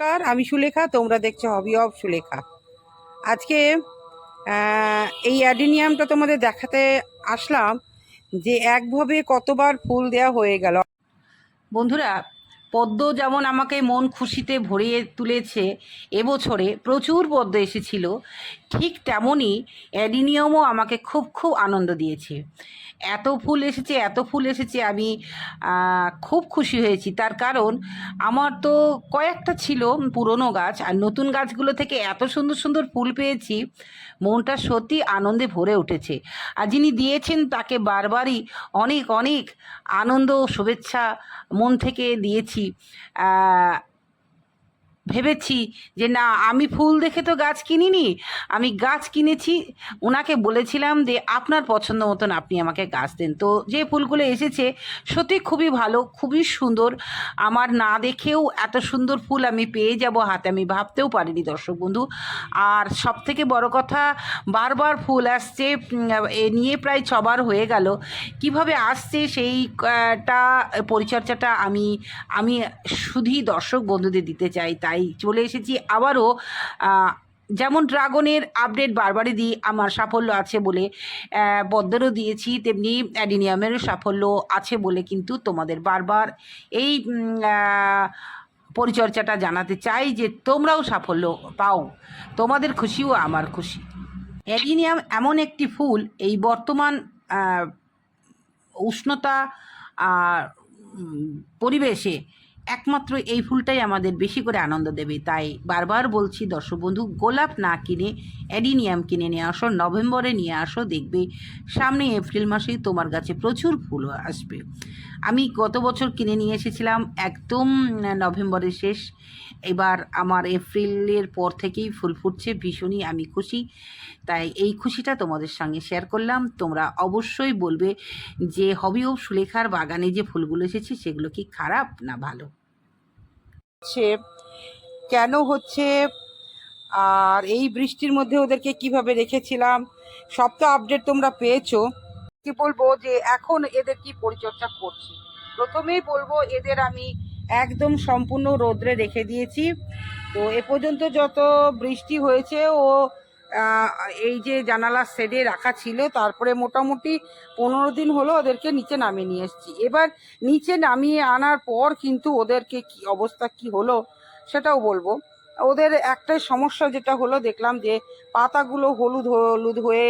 নমস্কার, আমি সুলেখা, তোমরা দেখছ হবি অফ সুলেখা। আজকে এই অ্যাডিনিয়ামটা তোমাদের দেখাতে আসলাম যে একভাবে কতবার ফুল দেয়া হয়ে গেল। বন্ধুরা পদ্ম যেমন আমাকে মন খুশিতে ভরিয়ে তুলেছে, এবছরে প্রচুর পদ্ম এসেছিল। ঠিক তেমনই অ্যাডিনিয়ামও আমাকে খুব খুব আনন্দ দিয়েছে। এত ফুল এসেছে, এত ফুল এসেছে, আমি খুব খুশি হয়েছি। তার কারণ আমার তো কয়েকটা ছিল পুরনো গাছ, আর নতুন গাছগুলো থেকে এত সুন্দর সুন্দর ফুল পেয়েছি, মনটা সত্যি আনন্দে ভরে উঠেছে। আর যিনি দিয়েছেন তাকে বারবারই অনেক অনেক আনন্দ শুভেচ্ছা মন থেকে দিয়েছি। que a ভেবেছি যে না, আমি ফুল দেখে তো গাছ কিনিনি। আমি গাছ কিনেছি। ওনাকে বলেছিলাম যে, আপনার পছন্দ মতন আপনি আমাকে গাছ দেন। তো যে ফুলগুলো এসেছে, সত্যি খুবই ভালো, খুবই সুন্দর। আমার না দেখেও এত সুন্দর ফুল আমি পেয়ে যাব হাতে, আমি ভাবতেও পারিনি, দর্শক বন্ধু। আর সব থেকে বড় কথা, বারবার ফুল আসছে, এ নিয়ে প্রায় ছবার হয়ে গেল। কীভাবে আসছে সেইটা পরিচর্যাটা আমি আমি শুধুই দর্শক বন্ধুদের দিতে চাই, তাই চলে এসেছি আবারও যেমন ড্রাগনের আপডেট বারবারই দিই, আমার সাফল্য আছে বলে পদ্মেরও দিয়েছি, তেমনি অ্যাডিনিয়ামেরও সাফল্য আছে বলে কিন্তু তোমাদের বারবার এই পরিচর্যাটা জানাতে চাই যে তোমরাও সাফল্য পাও, তোমাদের খুশিও আমার খুশি। অ্যাডিনিয়াম এমন একটি ফুল, এই বর্তমান উষ্ণতা পরিবেশে একমাত্র এই ফুলটাই আমাদের বেশি করে আনন্দ দেবে। তাই বারবার বলছি, দর্শক বন্ধু, গোলাপ না কিনে, অ্যাডিনিয়াম কিনে নিয়ে আসো, নভেম্বরে নিয়ে আসো, দেখবে সামনে এপ্রিল মাসেই তোমার গাছে প্রচুর ফুল আসবে। আমি গত বছর কিনে নিয়ে এসেছিলাম একদম নভেম্বরের শেষ। এবার আমার এপ্রিলের পর থেকেই ফুল ফুটছে, ভীষণই আমি খুশি। তাই এই খুশিটা তোমাদের সঙ্গে শেয়ার করলাম। তোমরা অবশ্যই বলবে যে হবি ও সুলেখার বাগানে যে ফুলগুলো এসেছে, সেগুলো কি খারাপ না ভালো? হচ্ছে, কেন হচ্ছে, আর এই বৃষ্টির মধ্যে ওদেরকে কীভাবে রেখেছিলাম, সব তো আপডেট তোমরা পেয়েছ। কি বলব যে এখন এদের কি পরিচর্যা করছি? প্রথমেই বলব, এদের আমি একদম সম্পূর্ণ রোদ্রে রেখে দিয়েছি। তো এ পর্যন্ত যত বৃষ্টি হয়েছে, ও এই যে জানালার শেডে রাখা ছিল, তারপরে মোটামুটি পনেরো দিন হলো ওদেরকে নিচে নামিয়ে নিয়ে এসেছি। এবার নিচে নামিয়ে আনার পর কিন্তু ওদেরকে কি অবস্থা, কি হলো সেটাও বলব। ওদের একটাই সমস্যা যেটা হলো, দেখলাম যে পাতাগুলো হলুদ হলুদ হয়ে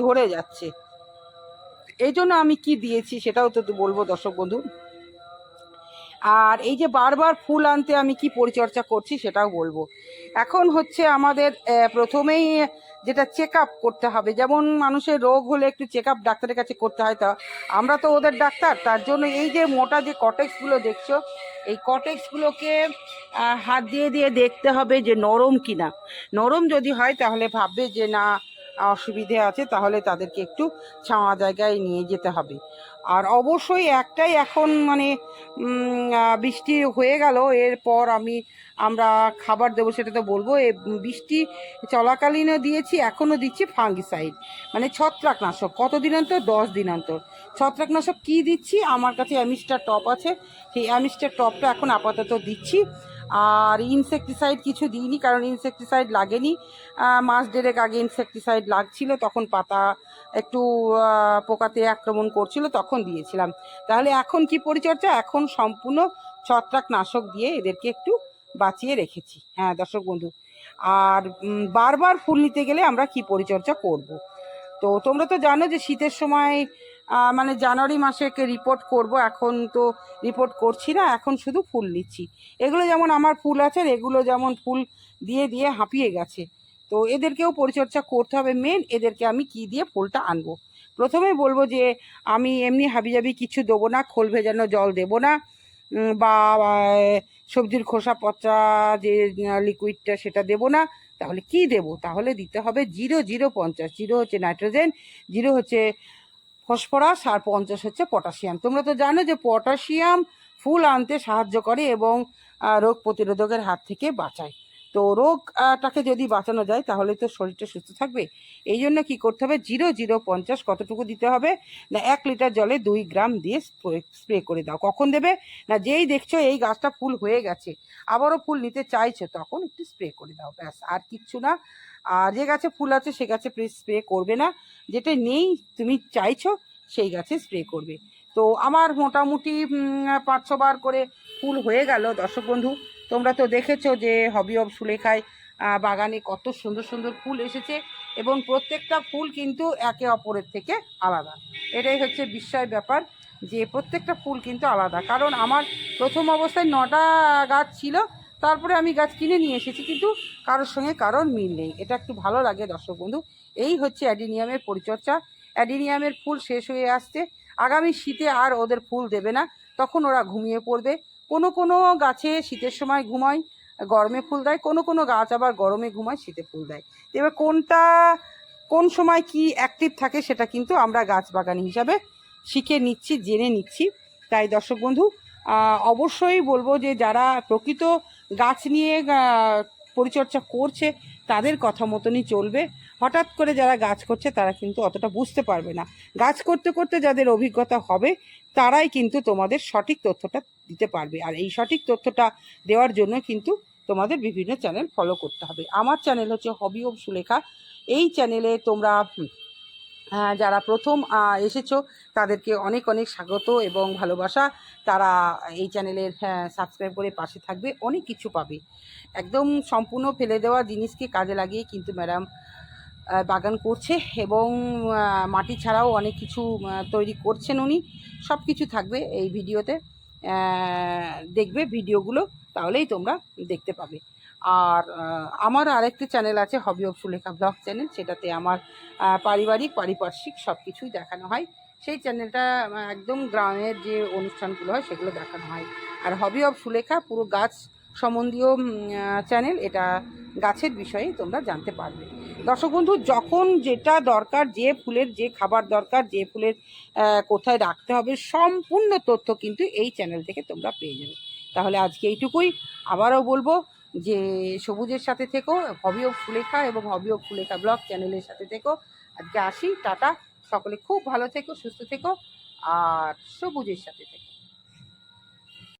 ঝরে যাচ্ছে। এই জন্য আমি কি দিয়েছি সেটাও তো তো বলব দর্শক বন্ধু। আর এই যে বারবার ফুল আনতে আমি কি পরিচর্যা করছি সেটাও বলব। এখন হচ্ছে আমাদের প্রথমেই যেটা চেক করতে হবে, যেমন মানুষের রোগ হলে একটু চেক ডাক্তারের কাছে করতে হয়, তা আমরা তো ওদের ডাক্তার, তার জন্য এই যে মোটা যে কটেক্সগুলো দেখছ, এই কটেক্সগুলোকে হাত দিয়ে দিয়ে দেখতে হবে যে নরম কিনা। নরম যদি হয় তাহলে ভাববে যে না, অসুবিধে আছে, তাহলে তাদেরকে একটু ছাওয়া জায়গায় নিয়ে যেতে হবে। আর অবশ্যই একটাই এখন মানে বৃষ্টি হয়ে গেল, এরপর আমি, আমরা খাবার দেবো সেটা তো বলব। এ, বৃষ্টি চলাকালীনও দিয়েছি, এখনও দিচ্ছি ফাঙ্গিসাইড। মানে ছত্রাকনাশক, কতদিন অন্তর? দশ দিন অন্তর। ছত্রাকনাশক কী দিচ্ছি? আমার কাছে অ্যামিস্টার টপ আছে। সেই অ্যামিস্টার টপটা এখন আপাতত দিচ্ছি। আর ইনসেকটিসাইড কিছু দিইনি, কারণ ইনসেকটিসাইড লাগেনি। মাস দেড়েক আগে ইনসেকটিসাইড লাগছিল, তখন পাতা একটু পোকাতে আক্রমণ করছিল, তখন দিয়েছিলাম। তাহলে এখন কি পরিচর্যা? এখন সম্পূর্ণ ছত্রাকনাশক দিয়ে এদেরকে একটু বাঁচিয়ে রেখেছি। হ্যাঁ দর্শক বন্ধু। আর বারবার ফুল নিতে গেলে আমরা কি পরিচর্যা করব। তো তোমরা তো জানো যে শীতের সময় মানে জানুয়ারি মাসে রিপোর্ট করব। এখন তো রিপোর্ট করছি না, এখন শুধু ফুল নিচ্ছি। এগুলো যেমন আমার ফুল আছে, এগুলো যেমন ফুল দিয়ে দিয়ে হাঁপিয়ে গেছে। তো এদেরকেও পরিচর্যা করতে হবে। মেন এদেরকে আমি কি দিয়ে ফুলটা আনব? প্রথমে বলব যে, আমি এমনি হাবিজাবি কিছু দেবো না, খোল ভেজানো জল দেবো না। বা সবজির খোসা পচা যে লিকুইডটা সেটা দেবো না। তাহলে কি দেব? তাহলে দিতে হবে জিরো জিরো পঞ্চাশ। জিরো হচ্ছে নাইট্রোজেন, জিরো হচ্ছে ফসফরাস, আর পঞ্চাশ হচ্ছে পটাশিয়াম। তোমরা তো জানো যে, পটাশিয়াম ফুল আনতে সাহায্য করে এবং রোগ প্রতিরোধকের হাত থেকে বাঁচায়। তো রোগটাকে যদি বাঁচানো যায় তাহলে তো শরীরটা সুস্থ থাকবে। এই জন্য কী করতে হবে? জিরো জিরো পঞ্চাশ কতটুকু দিতে হবে? না এক লিটার জলে দুই গ্রাম দিয়ে স্প্রে করে দাও। কখন দেবে? না যেই দেখছ এই গাছটা ফুল হয়ে গেছে আবারও ফুল নিতে চাইছো তখন একটু স্প্রে করে দাও ব্যাস আর কিচ্ছু না। আর যে গাছে ফুল আছে সে গাছে স্প্রে করবে না। যেটা নেই তুমি চাইছো সেই গাছে স্প্রে করবে। তো আমার মোটামুটি উম, পাঁচ ছবার করে ফুল হয়ে গেল দর্শক বন্ধু। তোমরা তো দেখেছ যে হবি অফ সুলেখায় বাগানে কত সুন্দর সুন্দর ফুল এসেছে এবং প্রত্যেকটা ফুল কিন্তু একে অপরের থেকে আলাদা। এটাই হচ্ছে বিস্ময় ব্যাপার যে প্রত্যেকটা ফুল কিন্তু আলাদা। কারণ আমার প্রথম অবস্থায় নটা গাছ ছিল, তারপরে আমি গাছ কিনে নিয়ে এসেছি কিন্তু কারোর সঙ্গে কারোর মিল নেই। এটা একটু ভালো লাগে দর্শক বন্ধু। এই হচ্ছে অ্যাডিনিয়ামের পরিচর্যা। অ্যাডিনিয়ামের ফুল শেষ হয়ে আসছে। আগামী শীতে আর ওদের ফুল দেবে না। তখন ওরা ঘুমিয়ে পড়বে। কোনো কোনো গাছে শীতের সময় ঘুমায়, গরমে ফুল দেয়, কোনো কোনো গাছ আবার গরমে ঘুমায়, শীতে ফুল দেয়। এবার কোনটা, কোন সময় কি অ্যাক্টিভ থাকে সেটা কিন্তু আমরা গাছ বাগানি হিসাবে শিখে নিচ্ছি, জেনে নিচ্ছি। তাই দর্শক বন্ধু অবশ্যই বলব যে যারা প্রকৃত গাছ নিয়ে পরিচর্যা করছে তাদের কথা মতনই চলবে। হঠাৎ করে যারা গাছ করছে, তারা কিন্তু অতটা বুঝতে পারবে না। গাছ করতে করতে যাদের অভিজ্ঞতা হবে, তারাই কিন্তু তোমাদের সঠিক তথ্যটা দিতে পারবে। আর এই সঠিক তথ্যটা দেওয়ার জন্য কিন্তু তোমাদের বিভিন্ন চ্যানেল ফলো করতে হবে। আমার চ্যানেল হচ্ছে হবি অব সুলেখা। এই চ্যানেলে তোমরা যারা প্রথম এসেছ তাদেরকে অনেক অনেক স্বাগত এবং ভালোবাসা। তারা এই চ্যানেলের সাবস্ক্রাইব করে পাশে থাকবে, অনেক কিছু পাবে। একদম সম্পূর্ণ ফেলে দেওয়া জিনিসকে কাজে লাগিয়ে কিন্তু ম্যাডাম বাগান করছে এবং মাটি ছাড়াও অনেক কিছু তৈরি করছেন উনি। সব কিছু থাকবে এই ভিডিওতে। দেখবে ভিডিওগুলো, তাহলেই তোমরা দেখতে পাবে। আর আমার আরেকটি চ্যানেল আছে hobby of Sulekha blog channel. সেটাতে আমার পারিবারিক, পারিপার্শ্বিক সব কিছুই দেখানো হয়। চ্যানেলটা একদম গ্রামের যে অনুষ্ঠানগুলো হয়, সেগুলো দেখানো হয়। আর হবি অফ সুলেখা পুরো গাছ সম্বন্ধীয় চ্যানেল এটা গাছের বিষয়ে তোমরা জানতে পারবে। দর্শক বন্ধু, যখন যেটা দরকার, যে ফুলের যে খাবার দরকার, যে ফুলের কোথায় রাখতে হবে, সম্পূর্ণ তথ্য কিন্তু এই চ্যানেল থেকে তোমরা পেয়ে যাবে। তাহলে আজকে এইটুকুই। আবারও বলব যে, সবুজের সাথে থেকো হবি অফ ফুলেখা এবং হবি অফ ফুলেখা ব্লগ চ্যানেলের সাথে থেকো। আজকে আসি, টাটা। সকলে খুব ভালো থেকো সুস্থ থেকো আর সবুজের সাথে থেকো।